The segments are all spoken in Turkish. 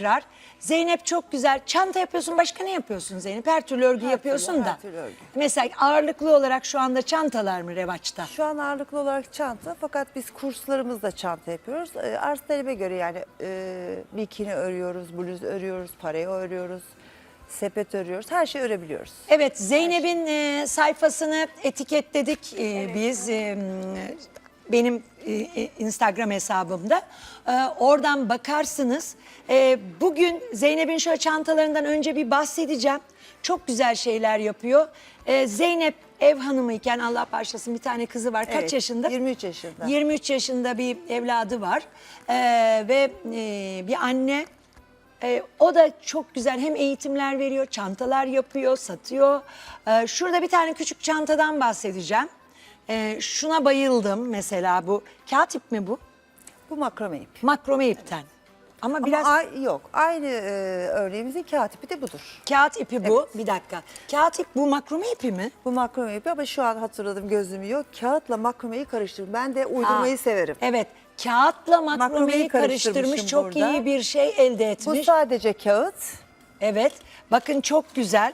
tekrar. Zeynep çok güzel çanta yapıyorsun. Başka ne yapıyorsun Zeynep? Her türlü örgü yapıyorsun türlü, da. her türlü örgü. Mesela ağırlıklı olarak şu anda çantalar mı revaçta? Şu an ağırlıklı olarak çanta fakat biz kurslarımızda çanta yapıyoruz. Ee, arz talebe göre yani e, bikini örüyoruz, bluz örüyoruz, pareo örüyoruz, sepet örüyoruz. Her şeyi örebiliyoruz. Evet Zeynep'in e, sayfasını etiketledik e, biz e, benim e, e, Instagram hesabımda. E, oradan bakarsınız. E, bugün Zeynep'in şöyle çantalarından önce bir bahsedeceğim. Çok güzel şeyler yapıyor. E, Zeynep ev hanımıyken Allah bağışlasın bir tane kızı var. Kaç Evet, yaşında? 23 yaşında. 23 yaşında bir evladı var. E, ve e, bir anne ee, o da çok güzel hem eğitimler veriyor, çantalar yapıyor, satıyor. Ee, şurada bir tane küçük çantadan bahsedeceğim. Ee, şuna bayıldım mesela bu. Kağıt ip mi bu? Bu makrame ip. Makrome ipten. Ama Ama biraz ay- yok. Aynı e, örneğimizin kağıt ipi de budur. kağıt ipi bu. Bir dakika. Kağıt ip bu makrome ipi mi? Bu makrame ipi ama şu an hatırladım gözüm yok. Kağıtla makrameyi karıştırdım. Ben de uydurmayı Aa, severim. Evet. Kağıtla makromeyi Makromeyi karıştırmış. Çok burada. iyi bir şey elde Bu etmiş. sadece kağıt. Evet. Bakın çok güzel.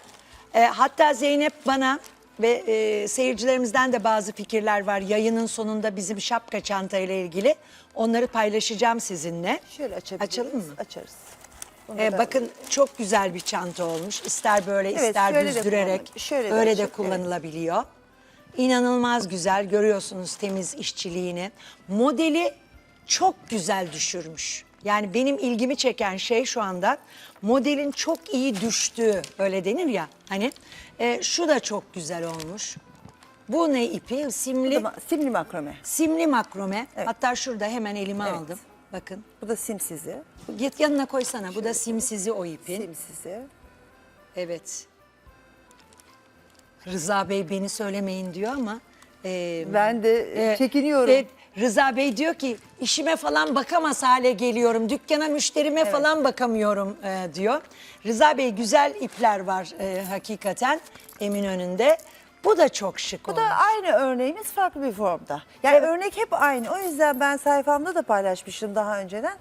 Ee, hatta Zeynep bana ve e, seyircilerimizden de bazı fikirler var. Yayının sonunda bizim şapka çanta ile ilgili. Onları paylaşacağım sizinle. Şöyle açabiliriz. Açalım mı? Açarız. Bunu Ee, da- bakın çok güzel bir çanta olmuş. İster böyle Evet, ister şöyle de düzdürerek. Şöyle de öyle de açık, kullanılabiliyor. İnanılmaz güzel görüyorsunuz temiz işçiliğini. Modeli çok güzel düşürmüş. Yani benim ilgimi çeken şey şu anda modelin çok iyi düştüğü öyle denir ya hani e, şu da çok güzel olmuş. Bu ne ipi? Bu Simli da ma- simli makrame. simli makrome. Evet. Hatta şurada hemen elime Evet. aldım. Bakın. Bu da simsizi. Git yanına koysana. Bu da simsizi o ipin. Simsizi. Evet. Rıza Bey beni söylemeyin diyor ama e, Ben de e, çekiniyorum. e, Rıza Bey diyor ki işime falan bakamaz hale geliyorum. Dükkana müşterime falan bakamıyorum e, diyor. Rıza Bey güzel ipler var e, hakikaten Eminönü'nde. Bu da çok şık Bu olmuş. da aynı örneğimiz farklı bir formda. Yani örnek hep aynı. O yüzden ben sayfamda da paylaşmıştım daha önceden.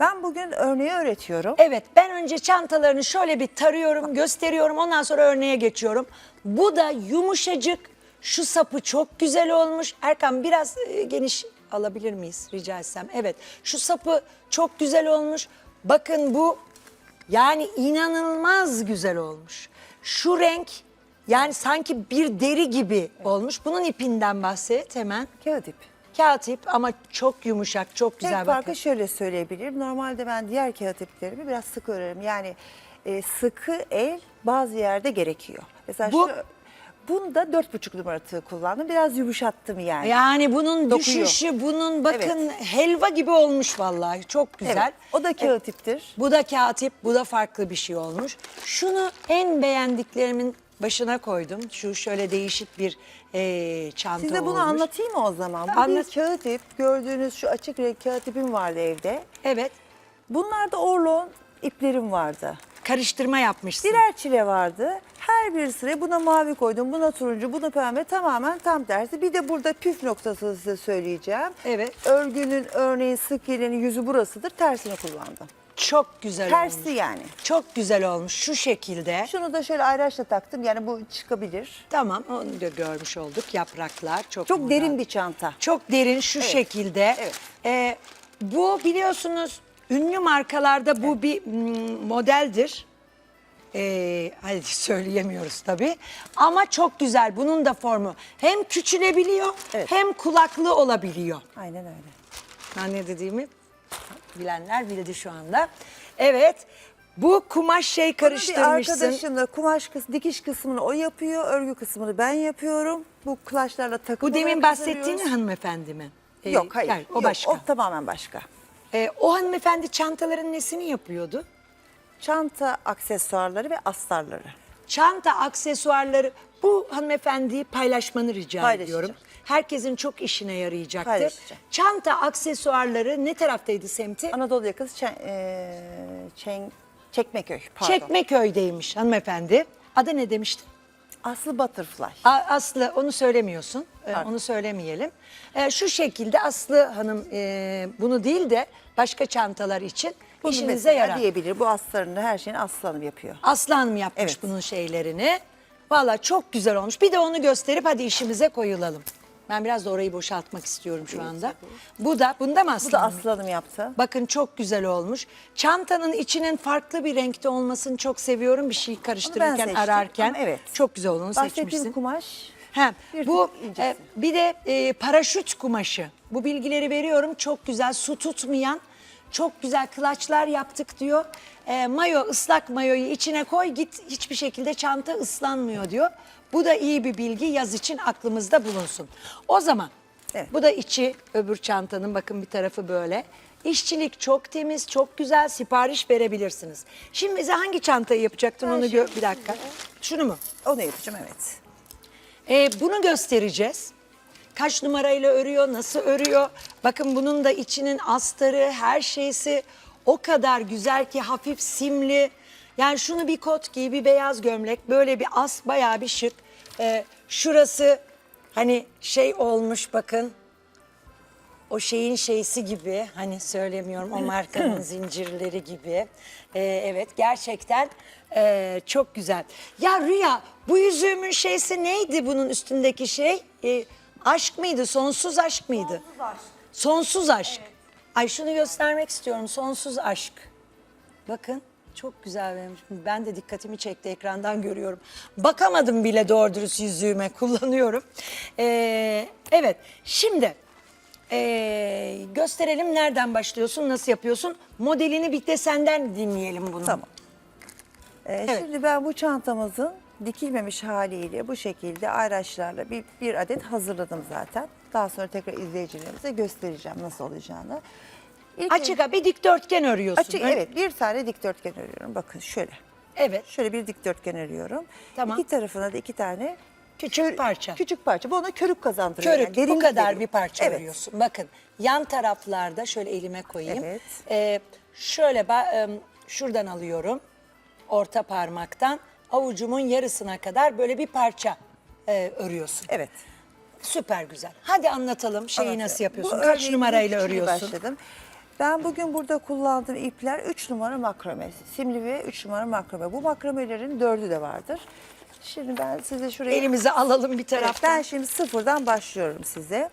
Ben bugün örneği öğretiyorum. Evet ben önce çantalarını şöyle bir tarıyorum gösteriyorum ondan sonra örneğe geçiyorum. Bu da yumuşacık şu sapı çok güzel olmuş. Erkan biraz e, geniş alabilir miyiz rica etsem? Evet şu sapı çok güzel olmuş. Bakın bu yani inanılmaz güzel olmuş. Şu renk yani sanki bir deri gibi olmuş. Bunun ipinden bahset hemen. Kağıt ip. Kağıt ip ama çok yumuşak çok güzel Tek bakın. farkı şöyle söyleyebilirim. Normalde ben diğer kağıt iplerimi biraz sık örerim. Yani e, sıkı el bazı yerde gerekiyor. Mesela Bu- şu bunda dört buçuk numara tığ kullandım. Biraz yumuşattım yani. Yani bunun Dokuyor. düşüşü, bunun bakın helva gibi olmuş vallahi. Çok güzel. Evet, o da kağıt iptir. Bu da katip, bu da farklı bir şey olmuş. Şunu en beğendiklerimin başına koydum. Şu şöyle değişik bir eee çanta Size bunu olmuş. anlatayım mı o zaman? Bu Anlat. bir kağıt ip. Gördüğünüz şu açık renk kağıt ipim vardı evde. Evet, Bunlarda orlon iplerim vardı. Karıştırma yapmışsın. Birer çile vardı. Her bir sıraya buna mavi koydum, buna turuncu, buna pembe tamamen tam tersi. Bir de burada püf noktası size söyleyeceğim. Evet. Örgünün örneğin sık iğnenin yüzü burasıdır. Tersini kullandım. Çok güzel Tersi olmuş. yani. Çok güzel olmuş şu şekilde. Şunu da şöyle ayraçla taktım. Yani bu çıkabilir. Tamam onu da görmüş olduk yapraklar. Çok, Çok derin bir çanta. Çok derin şu Evet, şekilde. evet. Ee, bu biliyorsunuz ünlü markalarda bu bir mm, modeldir. Ee, hadi söyleyemiyoruz tabii. Ama çok güzel bunun da formu. Hem küçülebiliyor Evet. hem kulaklı olabiliyor. Aynen öyle. Ben ne dediğimi bilenler bildi şu anda. Evet bu kumaş şey Bir karıştırmışsın. arkadaşımla kumaş kıs, dikiş kısmını o yapıyor, örgü kısmını ben yapıyorum. Bu kılaçlarla takım Bu demin olarak bahsettiğin hazırlıyoruz. hanımefendi mi? Ee, Yok hayır. yani o Yok, başka. O tamamen başka. Ee, o hanımefendi çantaların nesini yapıyordu? Çanta aksesuarları ve astarları. Çanta aksesuarları bu hanımefendiyi paylaşmanı rica Paylaşacağım. ediyorum. Herkesin çok işine yarayacaktır. Paylaşacağım. Çanta aksesuarları ne taraftaydı semti? Anadolu yakası Çen, eee, Çen- Çekmeköy. Pardon. Çekmeköy'deymiş hanımefendi. Adı ne demiştin? Aslı Butterfly. A- Aslı onu söylemiyorsun. Ee, onu söylemeyelim. Ee, şu şekilde Aslı Hanım e, bunu değil de başka çantalar için Bunu İşinize mesela yarar. diyebilir. Bu aslarını her şeyini aslanım yapıyor. Aslan mı yapmış Evet. bunun şeylerini? Valla çok güzel olmuş. Bir de onu gösterip hadi işimize koyulalım. Ben biraz da orayı boşaltmak istiyorum şu anda. Bu da, bunda mı? Bu da aslanım yaptı. Bakın çok güzel olmuş. Çantanın içinin farklı bir renkte olmasını çok seviyorum. Bir şey karıştırırken, seçtim. ararken. Ama evet. Çok güzel olduğunu Bahsettiğim seçmişsin. kumaş He, bir bu tık incesi. e, bir de e, paraşüt kumaşı. Bu bilgileri veriyorum. Çok güzel su tutmayan, çok güzel kılaçlar yaptık diyor. E, mayo, ıslak mayoyu içine koy git hiçbir şekilde çanta ıslanmıyor diyor. Bu da iyi bir bilgi yaz için aklımızda bulunsun. O zaman Evet. bu da içi öbür çantanın bakın bir tarafı böyle. İşçilik çok temiz, çok güzel sipariş verebilirsiniz. Şimdi bize hangi çantayı yapacaktın Ben onu gör bir dakika. Şunu mu? Onu yapacağım evet. Ee, bunu göstereceğiz. Kaç numarayla örüyor, nasıl örüyor? Bakın bunun da içinin astarı, her şeysi o kadar güzel ki hafif simli. Yani şunu bir kot giy, bir beyaz gömlek, böyle bir as bayağı bir şık. Ee, şurası hani şey olmuş bakın. O şeyin şeysi gibi hani söylemiyorum o markanın zincirleri gibi. Ee, evet gerçekten ee, çok güzel. Ya Rüya bu yüzüğümün şeysi neydi bunun üstündeki şey? Ee, aşk mıydı? Sonsuz aşk mıydı? Sonsuz aşk. Sonsuz aşk. Ay şunu göstermek istiyorum. Sonsuz aşk. Bakın çok güzel benim. Ben de dikkatimi çekti ekrandan görüyorum. Bakamadım bile doğru dürüst yüzüğüme kullanıyorum. Ee, evet şimdi ee, gösterelim nereden başlıyorsun, nasıl yapıyorsun. Modelini bir de senden dinleyelim bunu. Tamam. Ee, Evet. Şimdi ben bu çantamızın dikilmemiş haliyle bu şekilde ayraçlarla bir, bir adet hazırladım zaten. Daha sonra tekrar izleyicilerimize göstereceğim nasıl olacağını. İlk Açık bir dikdörtgen örüyorsun. Açık Öyle- evet bir tane dikdörtgen örüyorum. Bakın şöyle. Evet. Şöyle bir dikdörtgen örüyorum. Tamam. İki tarafına da iki tane Küçük parça. küçük parça. Bu ona körük kazandırıyor. Körük yani bu derinlik kadar veriyor. bir parça evet. örüyorsun. Bakın yan taraflarda şöyle elime koyayım. Evet. Ee, şöyle ba- em, şuradan alıyorum. Orta parmaktan avucumun yarısına kadar böyle bir parça e, örüyorsun. Evet. Süper güzel. Hadi anlatalım şeyi nasıl yapıyorsun? Kaç numarayla örüyorsun? Başladım. Ben bugün burada kullandığım ipler 3 numara makrame. Simli ve 3 numara makrame. Bu makramelerin dördü de vardır. Şimdi ben size şuraya... Elimize alalım bir Evet, taraftan. ben şimdi sıfırdan başlıyorum size.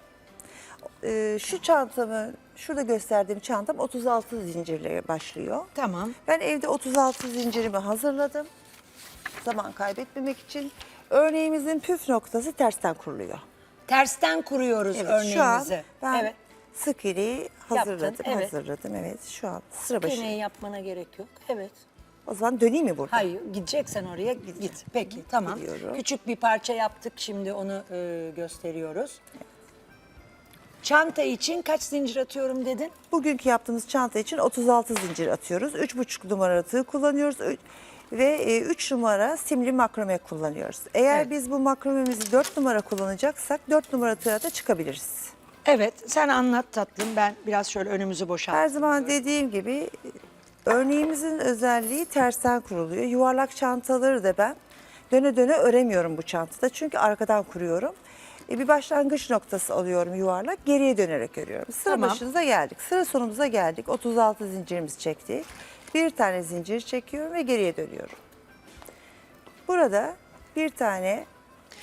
Ee, şu çantamı, şurada gösterdiğim çantam 36 zincirle başlıyor. Tamam. Ben evde 36 zincirimi hazırladım. Zaman kaybetmemek için. Örneğimizin püf noktası tersten kuruluyor. Tersten kuruyoruz Evet, örneğimizi. şu an ben evet. Sık iğneyi hazırladım. Yaptın, evet. Hazırladım evet. Şu an sıra başı. Keneyi yapmana gerek yok. Evet. O zaman döneyim mi burada? Hayır gideceksen oraya git. Peki tamam. Gidiyorum. Küçük bir parça yaptık şimdi onu e, gösteriyoruz. Çanta için kaç zincir atıyorum dedin? Bugünkü yaptığımız çanta için 36 zincir atıyoruz. 3,5 numara tığ kullanıyoruz. Ve 3 numara simli makrame kullanıyoruz. Eğer Evet. biz bu makramemizi 4 numara kullanacaksak 4 numara tığa da çıkabiliriz. Evet sen anlat tatlım ben biraz şöyle önümüzü boşaltayım. Her zaman dediğim gibi örneğimizin özelliği tersten kuruluyor. Yuvarlak çantaları da ben döne döne öremiyorum bu çantada. Çünkü arkadan kuruyorum. E, bir başlangıç noktası alıyorum yuvarlak. Geriye dönerek örüyorum. Sıra Tamam. başınıza geldik. Sıra sonumuza geldik. 36 zincirimizi çektik. Bir tane zincir çekiyorum ve geriye dönüyorum. Burada bir tane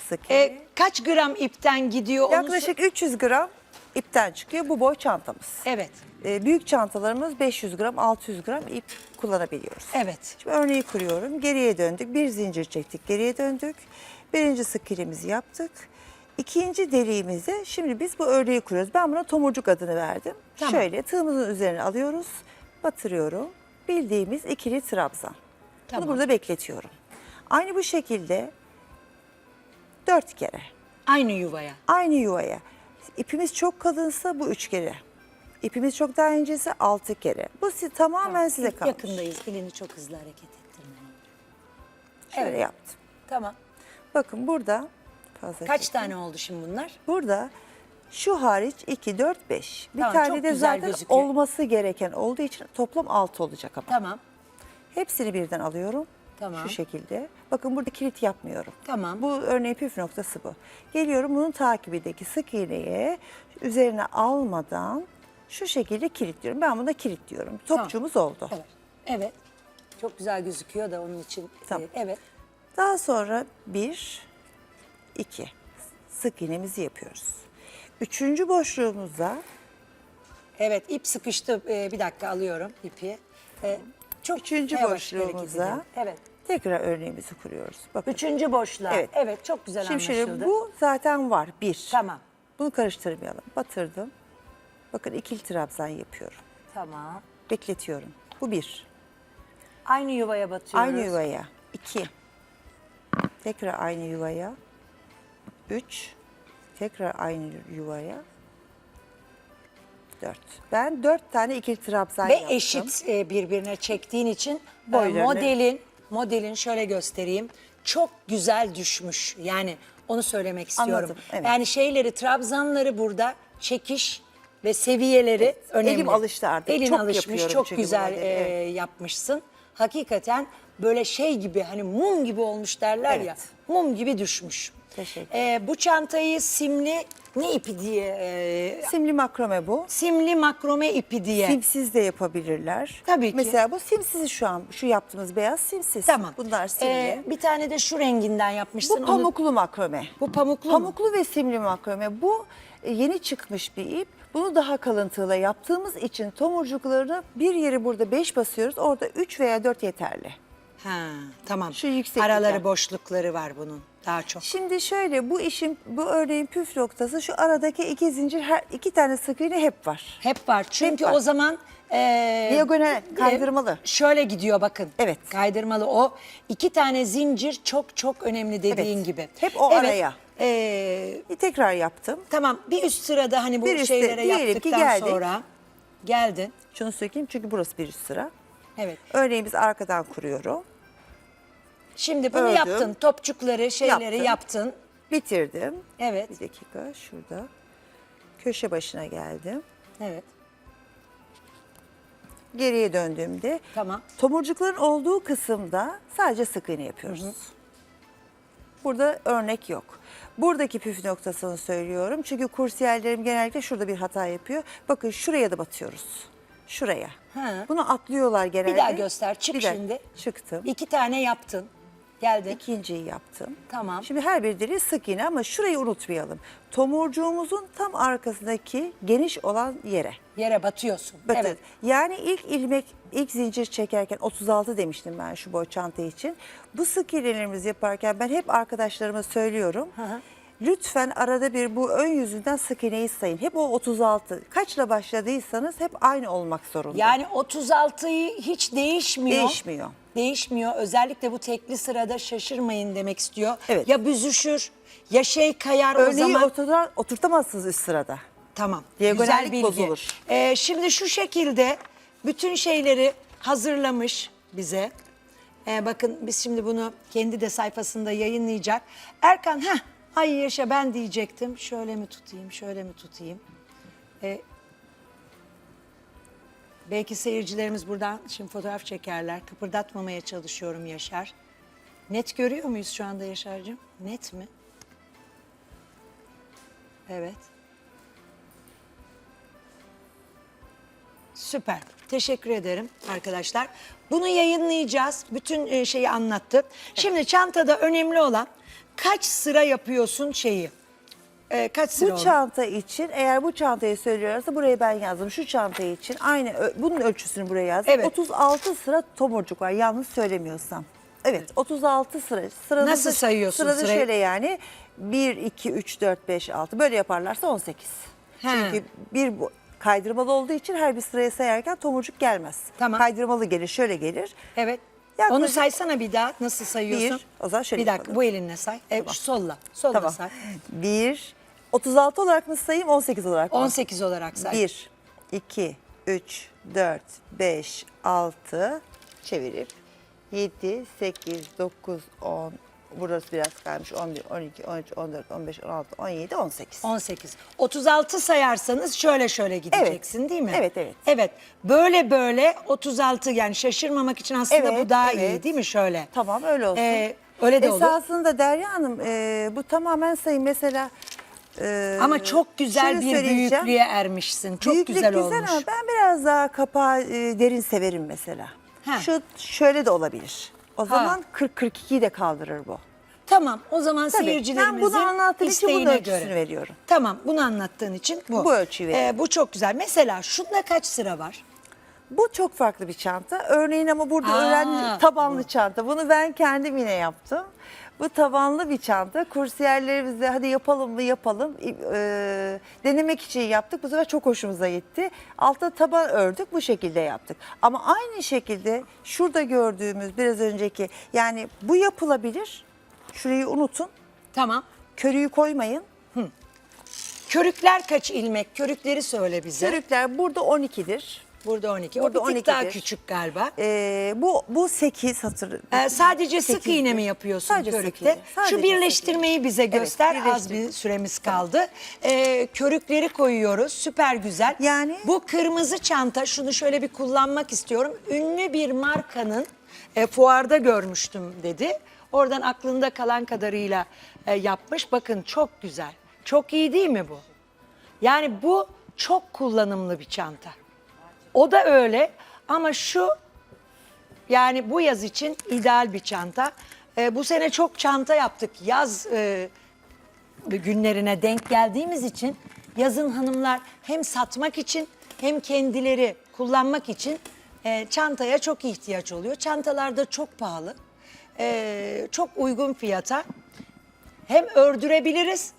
sık iğne. E, kaç gram ipten gidiyor? onu Yaklaşık 300 gram ipten çıkıyor bu boy çantamız. Evet. E, büyük çantalarımız 500 gram, 600 gram ip kullanabiliyoruz. Evet. Şimdi örneği kuruyorum. Geriye döndük. Bir zincir çektik. Geriye döndük. Birinci sık iğnemizi yaptık. İkinci deliğimizi şimdi biz bu örneği kuruyoruz. Ben buna tomurcuk adını verdim. Tamam. Şöyle tığımızın üzerine alıyoruz. Batırıyorum. Bildiğimiz ikili trabzan. Tamam. Bunu burada bekletiyorum. Aynı bu şekilde dört kere. Aynı yuvaya. Aynı yuvaya. İpimiz çok kalınsa bu üç kere. İpimiz çok daha inceyse altı kere. Bu si- tamamen size kalmış. Yakındayız. Elini çok hızlı hareket ettirme. Şöyle Evet. yaptım. Tamam. Bakın burada fazla Kaç tane oldu şimdi bunlar? Burada şu hariç 2, 4, 5. Bir Tamam, çok tane de güzel zaten gözüküyor. olması gereken olduğu için toplam 6 olacak ama. Tamam. Hepsini birden alıyorum. Tamam. Şu şekilde. Bakın burada kilit yapmıyorum. Tamam. Bu örneğin püf noktası bu. Geliyorum bunun takibindeki sık iğneye üzerine almadan Şu şekilde kilitliyorum. Ben buna kilitliyorum. Topçumuz oldu. Evet. Evet. Çok güzel gözüküyor da onun için. Tamam. e, evet. Daha sonra bir, iki sık iğnemizi yapıyoruz. Üçüncü boşluğumuza Evet ip sıkıştı. Ee, bir dakika alıyorum ipi. Ee, çok Üçüncü yavaş hareket boşluğumuza. Evet. tekrar örneğimizi kuruyoruz. Bakın. Üçüncü boşluğa. Evet. Evet. çok güzel Şimdi anlaşıldı. şöyle bu zaten var bir. Tamam. Bunu karıştırmayalım. Batırdım. Bakın ikili trabzan yapıyorum. Tamam. Bekletiyorum. Bu bir. Aynı yuvaya batıyoruz. Aynı yuvaya. iki. Tekrar aynı yuvaya. Üç. Tekrar aynı yuvaya. Dört. Ben dört tane ikili trabzan Ve yaptım. eşit e, birbirine çektiğin için e, Boylarını- modelin modelin şöyle göstereyim. Çok güzel düşmüş. Yani onu söylemek istiyorum. Anladım, evet. Yani şeyleri trabzanları burada çekiş ve seviyeleri önemli. elim alıştı artık. Elin Çok alışmış. yapıyorum Çok çünkü bu güzel modeli, e, yapmışsın. Hakikaten böyle şey gibi hani mum gibi olmuş derler ya. Evet. Mum gibi düşmüş. Teşekkür E, bu çantayı simli ne ipi diye e, Simli makrome bu. simli makrome ipi diye. Simsiz de yapabilirler. Tabii ki. Mesela bu simsiz şu an. Şu yaptığımız beyaz simsiz. Tamam. Bunlar simli. Ee, bir tane de şu renginden yapmışsın. bu onu- pamuklu makrome. Bu pamuklu mu? Pamuklu ve simli makrome. Bu e, yeni çıkmış bir ip. Bunu daha kalıntılı yaptığımız için tomurcuklarını bir yeri burada 5 basıyoruz. Orada 3 veya 4 yeterli. Ha, tamam. Şu yükseklikten. Araları boşlukları var bunun daha çok. Şimdi şöyle bu işin bu örneğin püf noktası şu aradaki iki zincir her iki tane sık iğne hep var. Hep var. Çünkü var. o zaman e, Diagonal, kaydırmalı. e, şöyle gidiyor bakın. Evet. Kaydırmalı o. iki tane zincir çok çok önemli dediğin Evet. gibi. Hep o Evet, araya. e, Bir tekrar yaptım. tamam bir üst sırada hani bu Bir üstte şeylere diyelim ki yaptıktan geldik. sonra geldin. Şunu söyleyeyim çünkü burası bir üst sıra. Evet. Örneğin biz arkadan kuruyorum. Şimdi bunu Ördüm. yaptın. Topçukları, şeyleri Yaptım. yaptın. Bitirdim. Evet. Bir dakika şurada. Köşe başına geldim. Evet. Geriye döndüğümde Tamam. tomurcukların olduğu kısımda sadece sık iğne yapıyoruz. Burada örnek yok. Buradaki püf noktasını söylüyorum. Çünkü kursiyerlerim genellikle şurada bir hata yapıyor. Bakın şuraya da batıyoruz. Şuraya. Ha. Bunu atlıyorlar genelde. Bir daha göster. Çık Bir dakika. şimdi. Çıktım. İki tane yaptın. Geldin. İkinciyi yaptım. Tamam. Şimdi her bir dili sık iğne ama şurayı unutmayalım. Tomurcuğumuzun tam arkasındaki geniş olan yere. Yere batıyorsun. Batın. Evet. Yani ilk ilmek, ilk zincir çekerken 36 demiştim ben şu boy çanta için. Bu sık iğnelerimizi yaparken ben hep arkadaşlarıma söylüyorum. hı. Lütfen arada bir bu ön yüzünden sık iğneyi sayın. Hep o 36. Kaçla başladıysanız hep aynı olmak zorunda. Yani 36'yı hiç değişmiyor. Değişmiyor. Değişmiyor. Özellikle bu tekli sırada şaşırmayın demek istiyor. Evet. Ya büzüşür ya şey kayar o Örneği zaman. oturtar, oturtamazsınız üst sırada. Tamam. Diagonallik Güzel bilgi. bozulur. Ee, şimdi şu şekilde bütün şeyleri hazırlamış bize. Ee, bakın biz şimdi bunu kendi de sayfasında yayınlayacak. Erkan ha ay yaşa ben diyecektim. Şöyle mi tutayım, şöyle mi tutayım? Ee, belki seyircilerimiz buradan şimdi fotoğraf çekerler. Kıpırdatmamaya çalışıyorum Yaşar. Net görüyor muyuz şu anda Yaşar'cığım? Net mi? Evet. Süper. Teşekkür ederim arkadaşlar. Bunu yayınlayacağız. Bütün e, şeyi anlattık. Şimdi çantada önemli olan kaç sıra yapıyorsun şeyi? E, kaç sıra Bu oldu? çanta için eğer bu çantayı söylüyorlarsa buraya ben yazdım. Şu çanta için aynı ö- bunun ölçüsünü buraya yazdım. Evet. 36 sıra tomurcuk var yanlış söylemiyorsam. Evet 36 sıra. Sırada Nasıl sayıyorsun Sırada sırayı? şöyle yani 1, 2, 3, 4, 5, 6 böyle yaparlarsa 18. He. Çünkü bir bu kaydırmalı olduğu için her bir sıraya sayarken tomurcuk gelmez. Tamam. Kaydırmalı gelir şöyle gelir. Evet. Yaklaşık- Onu saysana bir daha. Nasıl sayıyorsun? Bir, o zaman şöyle Bir dakika yapalım. bu elinle say. E, şu solla. Solla Tamam. say. 1, 36 olarak mı sayayım 18 olarak mı? 18 olarak say. 1, 2, 3, 4, 5, 6 çevirip 7, 8, 9, 10, burası biraz kalmış 11, 12, 13, 14, 15, 16, 17, 18. 18. 36 sayarsanız şöyle şöyle gideceksin değil mi? Evet, evet. Evet. Böyle böyle 36 yani şaşırmamak için aslında Evet, bu daha iyi evet. değil mi şöyle? Tamam öyle olsun. Ee, öyle de olur. Esasında Derya Hanım e, bu tamamen sayın mesela Ee, Ama çok güzel bir söyleyeceğim. büyüklüğe ermişsin. Çok Büyüklük güzel güzel olmuş. ama ben biraz daha kapağı e, derin severim mesela. Ha. Şu şöyle de olabilir. O zaman 40-42'yi de kaldırır bu. Tamam o zaman Tabii, seyircilerimizin ben bunu anlattığım için bunun isteğine ölçüsünü göre. veriyorum. Tamam bunu anlattığın için bu. Bu ölçüyü veriyorum. bu çok güzel. Mesela şunda kaç sıra var? Bu çok farklı bir çanta. Örneğin ama burada Aa, öğren tabanlı çanta. Bunu ben kendim yine yaptım. Bu tabanlı bir çanta. Kursiyerlerimiz de hadi yapalım mı yapalım. Ee, denemek için yaptık. Bu sefer çok hoşumuza gitti. Altta taban ördük bu şekilde yaptık. Ama aynı şekilde şurada gördüğümüz biraz önceki yani bu yapılabilir. Şurayı unutun. Tamam. Körüyü koymayın. Körükler kaç ilmek? Körükleri söyle bize. Körükler burada 12'dir. Burada 12. Burada o bir tık daha 12'dir. küçük galiba. Ee, bu bu 8 satır. Ee, sadece sık Sekizdir. iğne mi yapıyorsun Sadece sık körükte? sadece Şu birleştirmeyi bize Evet, göster. Az birleştir. bir süremiz kaldı. Ee, körükleri koyuyoruz. Süper güzel. Yani- Bu kırmızı çanta şunu şöyle bir kullanmak istiyorum. Ünlü bir markanın e, fuarda görmüştüm dedi. Oradan aklında kalan kadarıyla e, yapmış. Bakın çok güzel. Çok iyi değil mi bu? Yani bu çok kullanımlı bir çanta. O da öyle ama şu yani bu yaz için ideal bir çanta. Ee, bu sene çok çanta yaptık. Yaz e, günlerine denk geldiğimiz için yazın hanımlar hem satmak için hem kendileri kullanmak için e, çantaya çok ihtiyaç oluyor. Çantalar da çok pahalı. Ee, çok uygun fiyata hem ördürebiliriz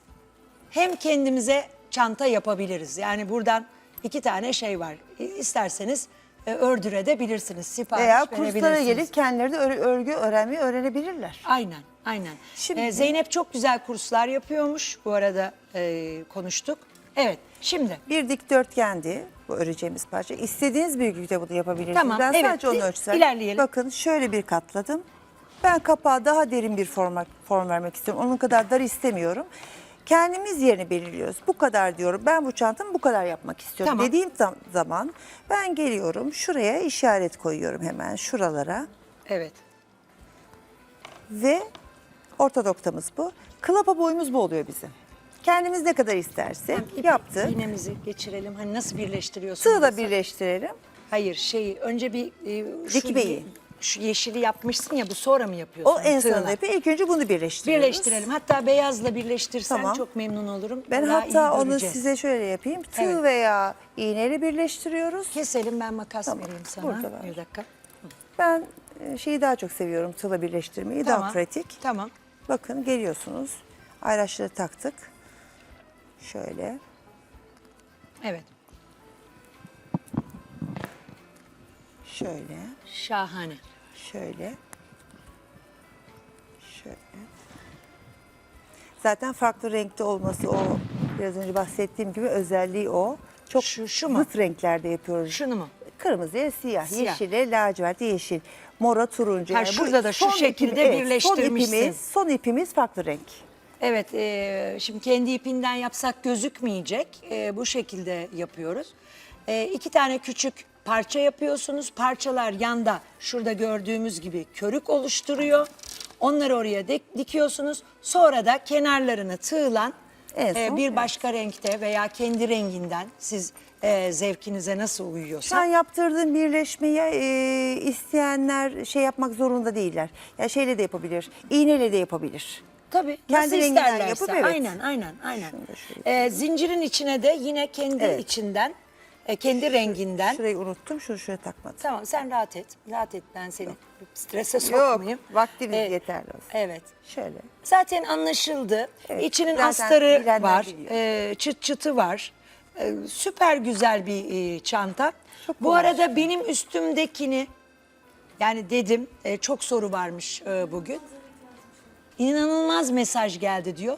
hem kendimize çanta yapabiliriz. Yani buradan iki tane şey var. İsterseniz e, ördürebilirsiniz, sipariş Veya kurslara verebilirsiniz. gelip kendileri de ör- örgü öğrenmeyi öğrenebilirler. Aynen, aynen. Şimdi- Ee, Zeynep çok güzel kurslar yapıyormuş. Bu arada e, konuştuk. Evet, şimdi Bir dikdörtgendi bu öreceğimiz parça. İstediğiniz büyüklükte bunu yapabilirsiniz. Tamam, ben evet. sadece onu ölçsem. İlerleyelim. Bakın şöyle bir katladım. Ben kapağa daha derin bir form, form vermek istiyorum. Onun kadar dar istemiyorum. Kendimiz yerini belirliyoruz. Bu kadar diyorum. Ben bu çantamı bu kadar yapmak istiyorum. Tamam. Dediğim zam- zaman ben geliyorum şuraya işaret koyuyorum hemen şuralara. evet. Ve orta noktamız bu. Klapa boyumuz bu oluyor bizim. Kendimiz ne kadar istersek İpi- yaptık. İğnemizi geçirelim. Hani nasıl birleştiriyorsunuz? Tığ da birleştirelim. Hayır, şey önce bir e, şu, Dikmeyi. Şu yeşili yapmışsın ya bu sonra mı yapıyorsun? O en sonunda yapıyor. İlk önce bunu birleştiriyoruz. Birleştirelim. Hatta beyazla birleştirsen Tamam. çok memnun olurum. Ben Daha hatta onu göreceğiz. size şöyle yapayım. Tığ Evet. veya iğneyle birleştiriyoruz. Keselim ben makas Tamam, vereyim sana. burada var. Bir dakika. Ben e, şeyi daha çok seviyorum. Tığla birleştirmeyi. Daha pratik. Tamam. Bakın geliyorsunuz. Ayraçları taktık. Şöyle. Evet. Şöyle. Şahane. Şöyle. Şöyle. Zaten farklı renkte olması o biraz önce bahsettiğim gibi özelliği o. Çok Şu- şu mu? zıt renklerde yapıyoruz. Şunu mu? Kırmızıya siyah, Siyah. yeşile lacivert, yeşil, mora turuncu. Ha, şurada da şu son şekilde birleştirmişsin. Son ipimiz, son ipimiz farklı renk. Evet, e, şimdi kendi ipinden yapsak gözükmeyecek. E, bu şekilde yapıyoruz. E, iki tane küçük parça yapıyorsunuz. Parçalar yanda şurada gördüğümüz gibi körük oluşturuyor. Onları oraya dik- dikiyorsunuz. Sonra da kenarlarını tığlan En e, son, bir başka renkte veya kendi renginden siz e, zevkinize nasıl Şu uyuyorsa. an yaptırdığım birleşmeye e, isteyenler şey yapmak zorunda değiller. Ya şeyle de yapabilir, iğneyle de yapabilir. Tabii. Kendi nasıl renginden isterlerse. yapıp evet. Aynen, aynen, aynen. Şunu da şöyle Ee, zincirin içine de yine kendi içinden, e, kendi renginden. Şurayı unuttum, şunu şuraya takmadım. Tamam sen rahat et. Rahat et ben seni strese Yok, sokmayayım. vaktimiz Ee, yeterli olsun. Evet. Şöyle. Zaten anlaşıldı. Evet, İçinin zaten astarı var, e, çıt çıtı var. E, süper güzel bir e, çanta. Çok Bu arada benim üstümdekini yani dedim e, çok soru varmış e, bugün. İnanılmaz mesaj geldi diyor.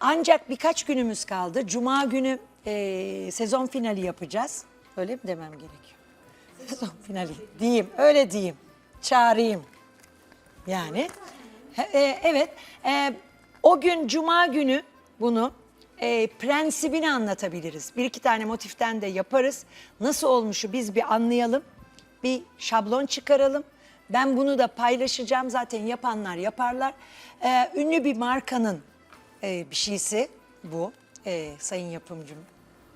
Ancak birkaç günümüz kaldı. Cuma günü e, sezon finali yapacağız. Öyle mi demem gerekiyor? Sezon finali diyeyim, öyle diyeyim. Çağırayım. Yani. E, evet. e, o gün Cuma günü bunu e, prensibini anlatabiliriz. Bir iki tane motiften de yaparız. Nasıl olmuşu biz bir anlayalım. Bir şablon çıkaralım. Ben bunu da paylaşacağım. Zaten yapanlar yaparlar. E, ünlü bir markanın e, bir şeysi bu. Ee, sayın yapımcım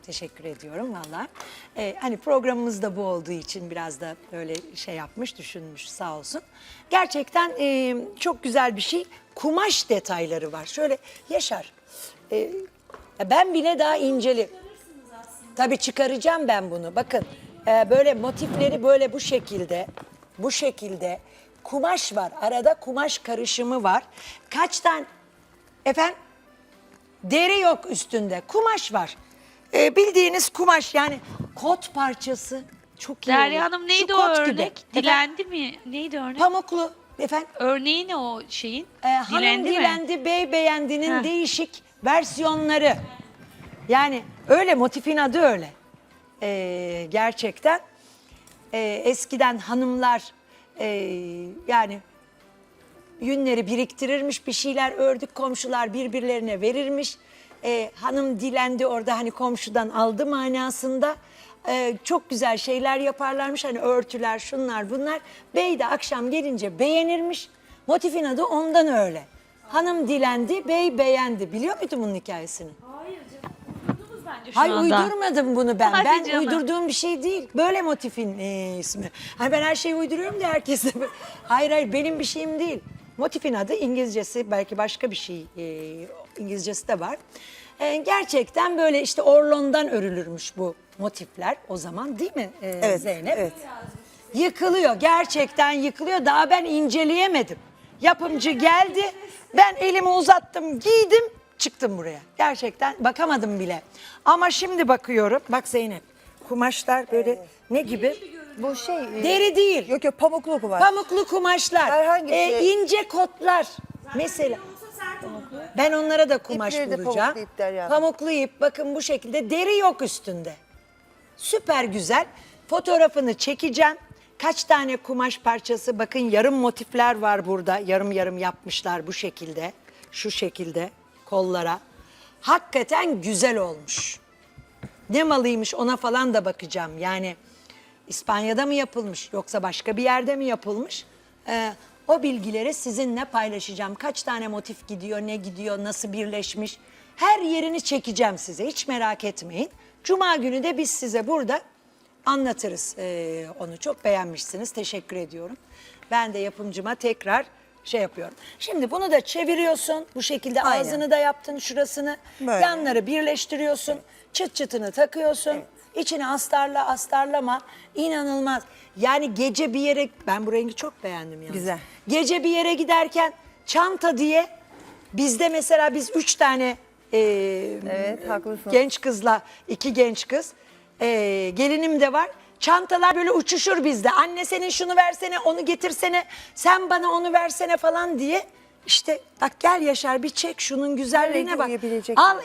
teşekkür ediyorum valla. Ee, hani programımız da bu olduğu için biraz da böyle şey yapmış, düşünmüş sağ olsun. Gerçekten e, çok güzel bir şey. Kumaş detayları var. Şöyle Yaşar, e, ben bile daha inceli. Tabii çıkaracağım ben bunu. Bakın e, böyle motifleri böyle bu şekilde, bu şekilde kumaş var. Arada kumaş karışımı var. Kaç tane efendim deri yok üstünde. Kumaş var. E, bildiğiniz kumaş yani kot parçası. Çok iyi. Derya olur. Hanım neydi Şu o kot gibi. örnek? Efendim, Dilendi mi? Neydi örnek? Pamuklu. Efendim Örneği ne o şeyin? e, hanım Dilendi mi? dilendi, bey beğendinin Heh. değişik versiyonları. Yani öyle motifin adı öyle. E, gerçekten e, eskiden hanımlar e, yani yünleri biriktirirmiş bir şeyler ördük komşular birbirlerine verirmiş. E, hanım dilendi orada hani komşudan aldı manasında. E, çok güzel şeyler yaparlarmış hani örtüler şunlar bunlar. Bey de akşam gelince beğenirmiş. Motifin adı ondan öyle. Hanım dilendi, bey beğendi. Biliyor muydun bunun hikayesini? Hayır canım. Uydurdunuz bence şu Hayır anda. uydurmadım bunu ben. Hadi ben canım. uydurduğum bir şey değil. Böyle motifin e, ismi. Hani ben her şeyi uyduruyorum da herkese. hayır hayır benim bir şeyim değil. Motifin adı İngilizcesi belki başka bir şey e, İngilizcesi de var. E, gerçekten böyle işte orlondan örülürmüş bu motifler o zaman değil mi e, Evet, Zeynep? evet. Yıkılıyor gerçekten yıkılıyor daha ben inceleyemedim. Yapımcı geldi ben elimi uzattım giydim çıktım buraya. Gerçekten bakamadım bile. Ama şimdi bakıyorum bak Zeynep kumaşlar böyle ne gibi? Bu şey... e, Deri değil. Yok yok pamuklu kumaş. Pamuklu kumaşlar. Herhangi bir e, şey- ince kotlar. Mesela ben onlara da kumaş İpleri de bulacağım. pamuklu ip Derya. Pamuklu ip bakın bu şekilde deri yok üstünde. Süper güzel. Fotoğrafını çekeceğim. Kaç tane kumaş parçası bakın yarım motifler var burada. Yarım yarım yapmışlar bu şekilde. Şu şekilde kollara. Hakikaten güzel olmuş. Ne malıymış ona falan da bakacağım. Yani İspanya'da mı yapılmış yoksa başka bir yerde mi yapılmış? Ee, o bilgileri sizinle paylaşacağım. Kaç tane motif gidiyor, ne gidiyor, nasıl birleşmiş? Her yerini çekeceğim size hiç merak etmeyin. Cuma günü de biz size burada anlatırız ee, onu. Çok beğenmişsiniz teşekkür ediyorum. Ben de yapımcıma tekrar şey yapıyorum. Şimdi bunu da çeviriyorsun bu şekilde Aynen. ağzını da yaptın şurasını. Böyle. Yanları birleştiriyorsun. Çıt çıtını takıyorsun. İçine astarla astarlama. İnanılmaz. Yani gece bir yere ben bu rengi çok beğendim yalnız. Güzel. Gece bir yere giderken çanta diye bizde mesela biz üç tane e, Evet, haklısın. genç kızla iki genç kız e, gelinim de var. Çantalar böyle uçuşur bizde. Anne senin şunu versene, onu getirsene, sen bana onu versene falan diye. İşte bak gel Yaşar bir çek şunun güzelliğine bak. Al